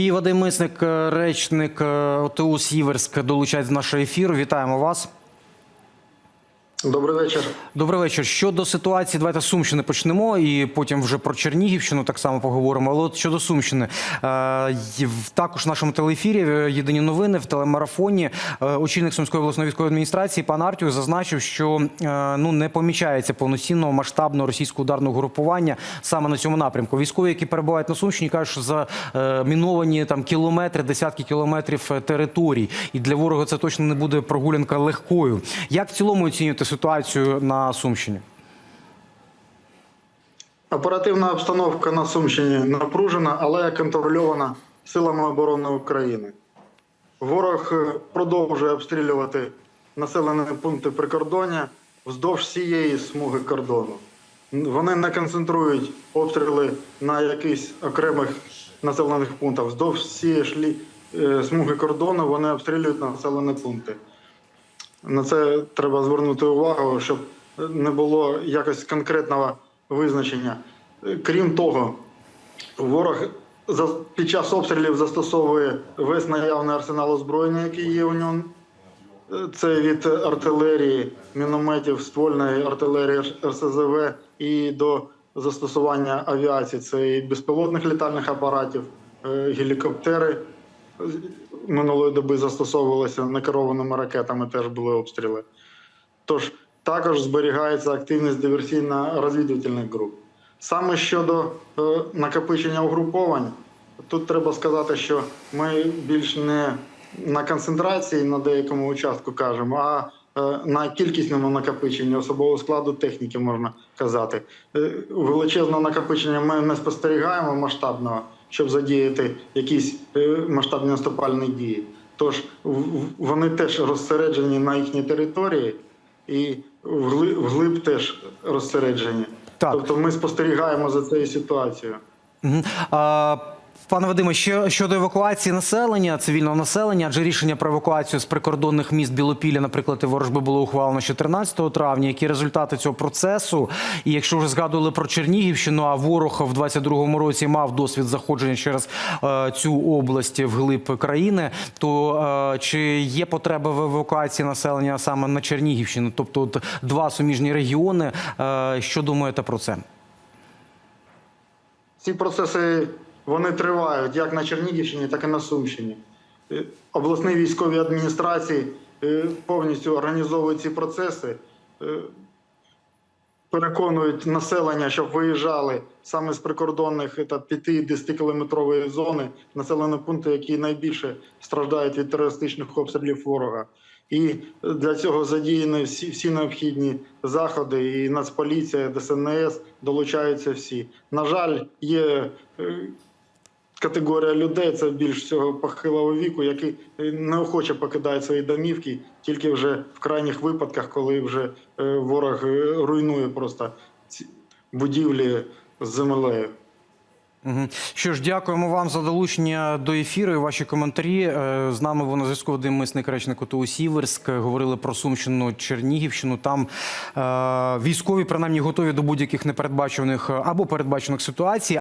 І Вадим Мисник, е, речник е, ОТУ Сіверськ, долучається до нашого ефіру. Вітаємо вас. Добрий вечір. Добрий вечір. Щодо ситуації, давайте з Сумщини почнемо, і потім вже про Чернігівщину так само поговоримо. Але от щодо Сумщини, е, також в нашому телеефірі е, єдині новини в телемарафоні. е, Очільник Сумської обласної військової адміністрації пан Артюх зазначив, що ну не помічається повноцінного масштабного російського ударного групування саме на цьому напрямку. Військові, які перебувають на Сумщині, кажуть, що за міновані там кілометри, десятки кілометрів територій, і для ворога це точно не буде прогулянка легкою. Як в цілому оцінюєте ситуацію на Сумщині? Оперативна обстановка на Сумщині напружена, але контрольована силами оборони України. Ворог е, продовжує обстрілювати населені пункти прикордоння вздовж всієї смуги кордону. Вони не концентрують обстріли на якихось окремих населених пунктах. Вздовж всієї шлі, е, смуги кордону вони обстрілюють населені пункти. На це треба звернути увагу, щоб не було якось конкретного визначення. Крім того, ворог під час обстрілів застосовує весь наявний арсенал озброєння, який є у нього. Це від артилерії, мінометів, ствольної артилерії РСЗВ і до застосування авіації. Це і безпілотних літальних апаратів, е, гелікоптери. Минулої доби застосовувалися некерованими ракетами, теж були обстріли. Тож також зберігається активність диверсійно-розвідувальних груп. Саме щодо е, накопичення угруповань, тут треба сказати, що ми більш не на концентрації на деякому участку кажемо, а на кількісному накопиченні особового складу техніки можна казати. Е, Величезного накопичення ми не спостерігаємо масштабного, щоб задіяти якісь е, масштабні наступальні дії. Тож вони теж розсереджені на їхній території і вгли- вглиб теж розсереджені. Так. Тобто ми спостерігаємо за цією ситуацією. А, Пане Вадиме, ще щодо евакуації населення, цивільного населення, адже рішення про евакуацію з прикордонних міст Білопілля, наприклад, і Ворожби було ухвалено ще 13 травня. Які результати цього процесу? І якщо вже згадували про Чернігівщину, а ворог в 22-му році мав досвід заходження через е, цю область вглиб країни, то е, чи є потреба в евакуації населення саме на Чернігівщину? Тобто, от два суміжні регіони. Е, що думаєте про це? Ці процеси вони тривають як на Чернігівщині, так і на Сумщині. Е, Обласні військові адміністрації е, повністю організовують ці процеси, е, переконують населення, щоб виїжджали саме з прикордонних та 5-10 кілометрової зони населені пункти, які найбільше страждають від терористичних обстрілів ворога. І для цього задіяні всі, всі необхідні заходи, і Нацполіція, ДСНС долучаються всі. На жаль, є категорія людей, це більш всього похилого віку, які неохоче покидають свої домівки, тільки вже в крайніх випадках, коли вже е, ворог е, руйнує просто будівлі з землею. Що ж, дякуємо вам за долучення до ефіру і ваші коментарі. Е, З нами на зв'язку Вадим Мисник, речник ОТУ Сіверськ. Говорили про Сумщину, Чернігівщину. Там військові принаймні готові до будь-яких непередбачених або передбачених ситуацій.